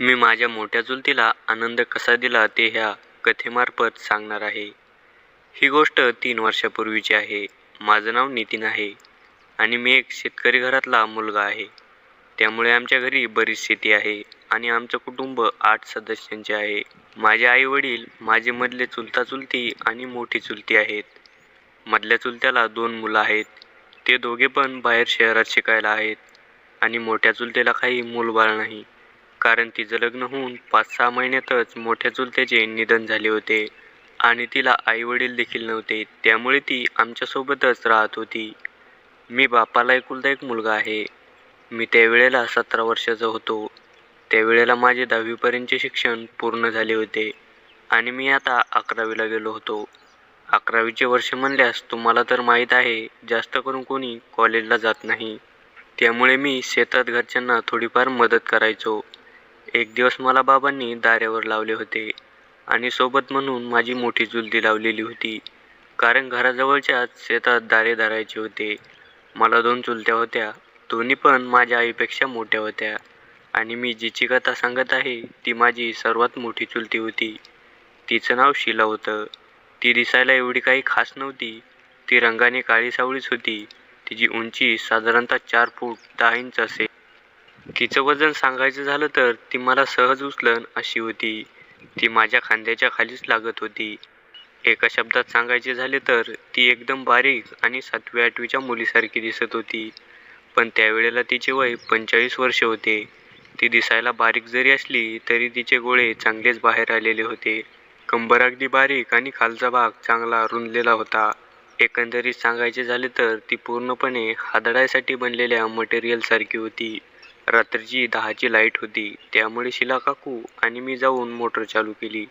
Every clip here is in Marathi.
मी माझ्या मोठ्या चुलतीला आनंद कसा दिला ते ह्या कथेमार्फत सांगणार आहे. ही गोष्ट तीन वर्षापूर्वीची आहे. माझं नाव नितीन आहे आणि मी एक शेतकरी घरातला मुलगा आहे. त्यामुळे आमच्या घरी बरीच शेती आहे आणि आमचं कुटुंब आठ सदस्यांचे आहे. माझे आई-वडील, माझे मधले चुलता-चुलती आणि मोठी चुलती आहेत. मधल्या चुलत्याला दोन मुलं आहेत. ते दोघे पण बाहेर शहरात शिकायला आहेत आणि मोठ्या चुलतीला काही मूलबाळ नाही. कारण तिचं लग्न होऊन पाच-सहा महिन्यातच मोठ्या चुलत्याचे निधन झाले होते आणि तिला आई-वडील देखील नव्हते. त्यामुळे ती आमच्यासोबतच राहत होती. मी बापाला एकुलता एक मुलगा आहे. मी त्यावेळेला सतरा वर्षाचा होतो. त्यावेळेला माझे दहावीपर्यंतचे शिक्षण पूर्ण झाले होते आणि मी आता अकरावीला गेलो होतो. अकरावीचे वर्ष म्हणल्यास तुम्हाला तर माहीत आहे जास्त करून कोणी कॉलेजला जात नाही. त्यामुळे मी शेतात घरच्यांना थोडीफार मदत करायचो. एक दिवस मला बाबांनी दाऱ्यावर लावले होते आणि सोबत म्हणून माझी मोठी चुलती लावलेली होती. कारण घराजवळच्याच शेतात दारे धरायचे होते. मला दोन चुलत्या होत्या. दोन्ही पण माझ्या आईपेक्षा मोठ्या होत्या आणि मी जिची कथा सांगत आहे ती माझी सर्वात मोठी चुलती होती. तिचं नाव शीला होतं. ती दिसायला एवढी काही खास नव्हती. ती रंगाने काळी-सावळीच होती. तिची उंची साधारणतः चार फूट दहा इंच असेल. तिचं वजन सांगायचं झालं तर ती मला सहज उचलन अशी होती. ती माझ्या खांद्याच्या खालीच लागत होती. एका शब्दात सांगायचे झाले तर ती एकदम बारीक आणि सातवी-आठवीच्या मुलीसारखी दिसत होती. पण त्यावेळेला तिचे वय पंचेचाळीस वर्षे होते. ती दिसायला बारीक जरी असली तरी तिचे गोळे चांगलेच बाहेर आलेले होते. कंबर अगदी बारीक आणि खालचा भाग चांगला रुंदलेला होता. एकंदरीत सांगायचे झाले तर ती पूर्णपणे हादडायसाठी बनलेल्या मटेरियलसारखी होती. रात्रीची दहाची लाइट होती. त्यामुळे शिला काकू आणि मी जाऊन मोटर चालू केली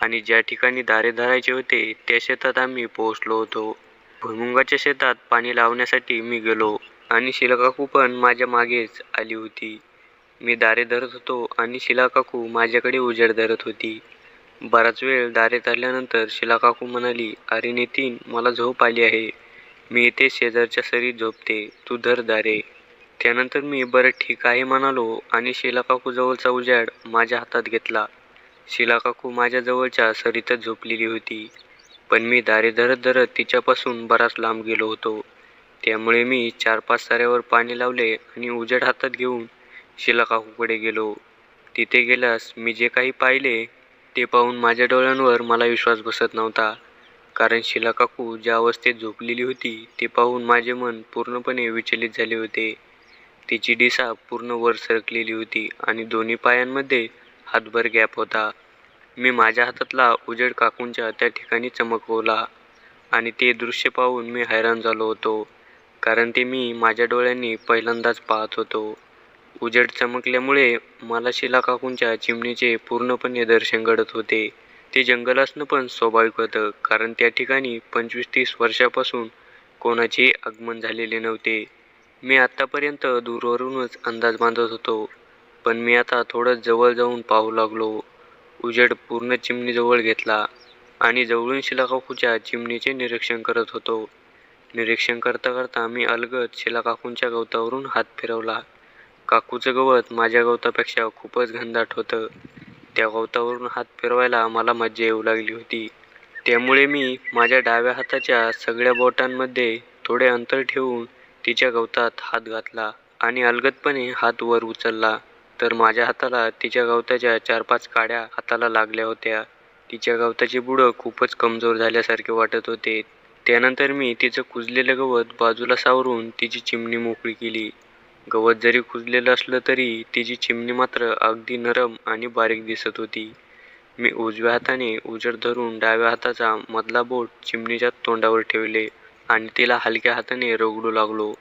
आणि ज्या ठिकाणी दारे धरायचे होते त्या शेतात आम्ही पोहोचलो होतो. भुईमुगाच्या शेतात पाणी लावण्यासाठी मी गेलो आणि शिलाकाकू पण माझ्या मागेच आली होती. मी दारे धरत होतो आणि शिलाकाकू माझ्याकडे उजेड धरत होती. बराच वेळ दारे धरल्यानंतर शिलाकाकू म्हणाली, "अरे नितीन, मला झोप आली आहे. मी इथे शेजारच्या सरीत झोपते. तू धर दारे." त्यानंतर मी बरं ठीक आहे म्हणालो आणि शिलाकाकूजवळचा उजाड उजेड माझ्या हातात घेतला. शिलाकाकू माझ्याजवळच्या सरीतच झोपलेली होती. पण मी दारे धरत धरत तिच्यापासून बराच लांब गेलो होतो. त्यामुळे मी चार-पाच साऱ्यावर पाणी लावले आणि उजेड हातात घेऊन शिलाकाकूकडे गेलो. तिथे गेल्यास मी जे काही पाहिले ते पाहून माझ्या डोळ्यांवर मला विश्वास बसत नव्हता. कारण शिलाकाकू ज्या अवस्थेत झोपलेली होती ते पाहून माझे मन पूर्णपणे विचलित झाले होते. तिची दिशा पूर्ण वर सरकलेली होती आणि दोन्ही पायांमध्ये हातभर गॅप होता. मी माझ्या हातातला उजेड काकूंच्या त्या ठिकाणी चमकवला आणि ते दृश्य पाहून मी हैराण झालो होतो. कारण ते मी माझ्या डोळ्यांनी पहिल्यांदाच पाहत होतो. उजेड चमकल्यामुळे मला शिला काकूंच्या चिमणीचे पूर्णपणे दर्शन घडत होते. ते जंगल असणं पण स्वाभाविक होतं कारण त्या ठिकाणी पंचवीस-तीस वर्षापासून कोणाचेही आगमन झालेले नव्हते. मी आत्तापर्यंत दूरवरूनच अंदाज बांधत होतो. पण मी आता थोडं जवळ जाऊन पाहू लागलो. उजेड पूर्ण चिमणीजवळ घेतला आणि जवळून शिलाकाकूच्या चिमणीचे निरीक्षण करत होतो. निरीक्षण करता करता मी अलगद शिलाकाकूंच्या गवतावरून हात फिरवला. काकूचं गवत माझ्या गवतापेक्षा खूपच घनदाट होतं. त्या गवतावरून हात फिरवायला मला मज्जा येऊ लागली होती. त्यामुळे मी माझ्या डाव्या हाताच्या सगळ्या बोटांमध्ये थोडे अंतर ठेवून तिच्या गवतात हात घातला आणि अलगदपणे हात वर उचलला तर माझ्या हाताला तिच्या गवताच्या चार-पाच काड्या हाताला लागल्या होत्या. तिच्या गवताचे बुडं खूपच कमजोर झाल्यासारखे वाटत होते. त्यानंतर मी तिचं कुजलेलं गवत बाजूला सावरून तिची चिमणी मोकळी केली. गवत जरी कुजलेलं असलं तरी तिची चिमणी मात्र अगदी नरम आणि बारीक दिसत होती. मी उजव्या हाताने उजेड धरून डाव्या हाताचा मधला बोट चिमणीच्या तोंडावर ठेवले आणि तिला हलक्या हाताने रगडू लागलो.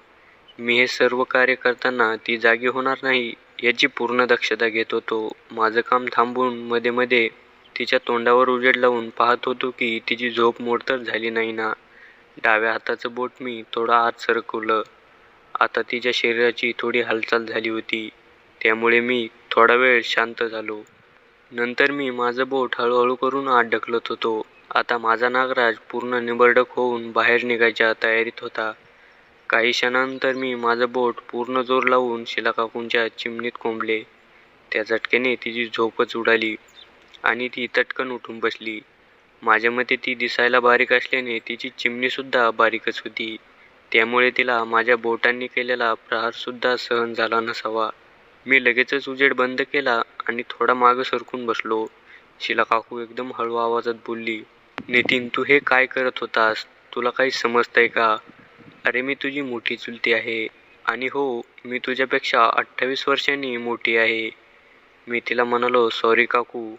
मी हे सर्व कार्य करताना ती जागी होणार नाही याची पूर्ण दक्षता घेत होतो. माझं काम थांबून मध्ये-मध्ये तिच्या तोंडावर उजेड लावून पाहत होतो की तिची झोप मोड तर झाली नाही ना. डाव्या हाताचं बोट मी थोडं आत सरकवलं. आता तिच्या शरीराची थोडी हालचाल झाली होती. त्यामुळे मी थोडा वेळ शांत झालो. नंतर मी माझं बोट हळूहळू करून आत ढकलत होतो. आता माझा नागराज पूर्ण निबर्डक होऊन बाहेर निघायच्या तयारीत होता. काही क्षणानंतर मी माझं बोट पूर्ण जोर लावून शिलाकाकूंच्या चिमणीत कोंबले. त्या झटक्याने तिची झोपच उडाली आणि ती तटकन उठून बसली माझ्या मते ती दिसायला बारीक असल्याने तिची चिमणीसुद्धा बारीकच होती त्यामुळे तिला माझ्या बोटांनी केलेला प्रहारसुद्धा सहन झाला नसावा मी लगेचच उजेड बंद केला आणि थोडा मागं सरकून बसलो शिला काकू एकदम हळू आवाजात बोलली नितीन तू हे काय करत होतास? तुला काही समजतंय का? अरे मी तुझी मोठी चुलती आहे. आणि हो मी तुझ्यापेक्षा अठ्ठावीस वर्षांनी मोठी आहे. मी तिला म्हणालो सॉरी काकू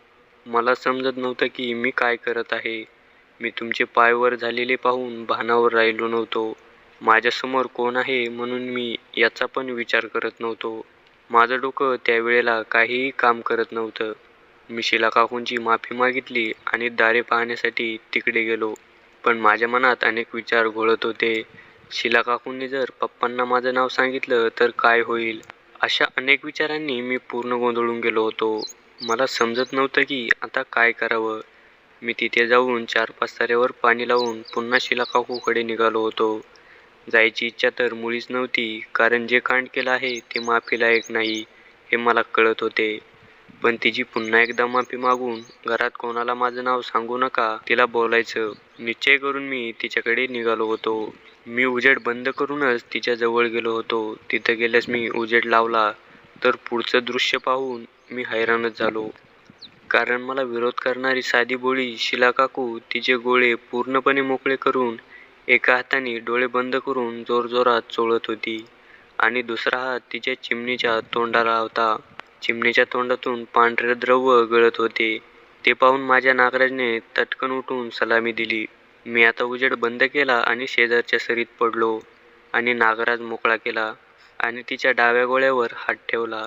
मला समजत नव्हतं की मी काय करत आहे. मी तुमचे पाय वर झालेले पाहून भानावर राहिलो नव्हतो. माझ्यासमोर कोण आहे म्हणून मी याचा पण विचार करत नव्हतो. माझं डोकं त्यावेळेला काहीही काम करत नव्हतं. मी शिला काकूंची माफी मागितली आणि दारे पाहण्यासाठी तिकडे गेलो. पण माझ्या मनात अनेक विचार घोळत होते. शिला काकूंनी जर पप्पांना माझं नाव सांगितलं तर काय होईल? अशा अनेक विचारांनी मी पूर्ण गोंधळून गेलो होतो. मला समजत नव्हतं की आता काय करावं. मी तिथे जाऊन चार पाच ताऱ्यावर पाणी लावून पुन्हा शिला काकूकडे निघालो होतो. जायची इच्छा तर मुळीच नव्हती कारण जे कांड केलं आहे ते माफीलायक नाही हे मला कळत होते. पण तिची पुन्हा एकदा माफी मागून घरात कोणाला माझं नाव सांगू नका तिला बोलायचं. निश्चय करून मी तिच्याकडे निघालो होतो. मी उजेड बंद करूनच तिच्या जवळ गेलो होतो. तिथं गेल्यास मी उजेड लावला. तर पुढचं दृश्य पाहून मी हैराणच झालो. कारण मला विरोध करणारी साधी बोळी शिला काकू तिचे गोळे पूर्णपणे मोकळे करून एका हाताने डोळे बंद करून जोरजोरात चोळत होती. आणि दुसरा हात तिच्या चिमणीच्या तोंडाला होता. चिमणीच्या तोंडातून पांढरे द्रव्य गळत होते. ते पाहून माझ्या नागराजने तटकन उठून सलामी दिली. मी आता उजेड बंद केला आणि शेजारच्या सरीत पडलो आणि नागराज मोकळा केला आणि तिच्या डाव्या गोळ्यावर हात ठेवला.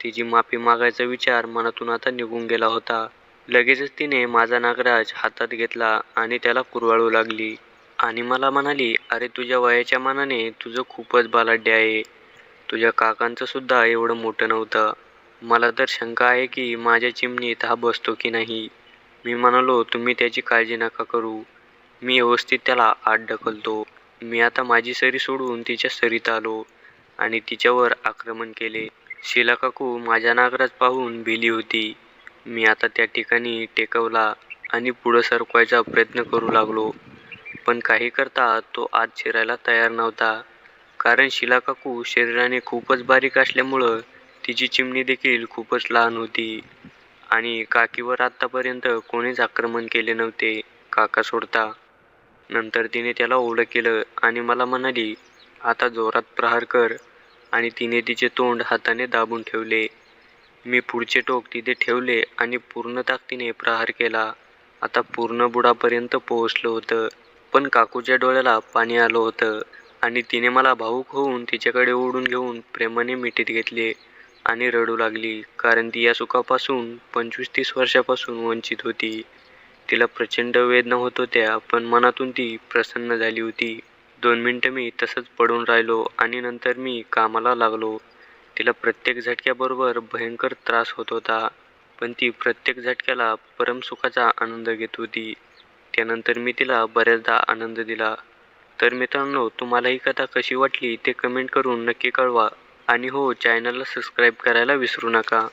तिची माफी मागायचा विचार मनातून आता निघून गेला होता. लगेचच तिने माझा नागराज हातात घेतला आणि त्याला कुरवाळू लागली. आणि मला म्हणाली अरे तुझ्या वयाच्या मानाने तुझं खूपच बालाढ्य आहे. तुझ्या काकांचं सुद्धा एवढं मोठं नव्हतं. मला तर शंका आहे की माझ्या चिमणीत हा बसतो की नाही. मी म्हणालो तुम्ही त्याची काळजी नका करू. मी व्यवस्थित त्याला आत ढकलतो. मी आता माझी सरी सोडून तिच्या सरीत आलो आणि तिच्यावर आक्रमण केले. शिला काकू माझ्या नागराज पाहून भिली होती. मी आता त्या ठिकाणी टेकवला आणि पुढं सरकवायचा प्रयत्न करू लागलो. पण काही करता तो आत शिरायला तयार नव्हता. कारण शिला काकू शरीराने खूपच बारीक असल्यामुळं तिची चिमणी देखील खूपच लहान होती. आणि काकीवर आत्तापर्यंत कोणीच आक्रमण केले नव्हते. काका सोडता. नंतर तिने त्याला ओढं केलं आणि मला म्हणाली आता जोरात प्रहार कर. आणि तिने तिचे तोंड हाताने दाबून ठेवले. मी पुढचे टोक तिथे ठेवले आणि पूर्ण ताकदीने प्रहार केला. आता पूर्ण बुडापर्यंत पोहोचलं होतं. पण काकूच्या डोळ्याला पाणी आलं होतं आणि तिने मला भाऊक होऊन तिच्याकडे ओढून घेऊन प्रेमाने मिठीत घेतले. आणि रडू लागली कारण ती या सुखापासून पंचवीस तीस वर्षापासून वंचित होती. तिला प्रचंड वेदना होत होत्या पण मनातून ती प्रसन्न झाली होती. दोन मिनटं मी तसंच पडून राहिलो आणि नंतर मी कामाला लागलो. तिला प्रत्येक झटक्याबरोबर भयंकर त्रास होत होता पण ती प्रत्येक झटक्याला परमसुखाचा आनंद घेत होती. त्यानंतर मी तिला बऱ्याचदा आनंद दिला. तर मित्रांनो तुम्हाला ही कथा कशी वाटली ते कमेंट करून नक्की कळवा. आणि हो चॅनलला सबस्क्राईब करायला विसरू नका.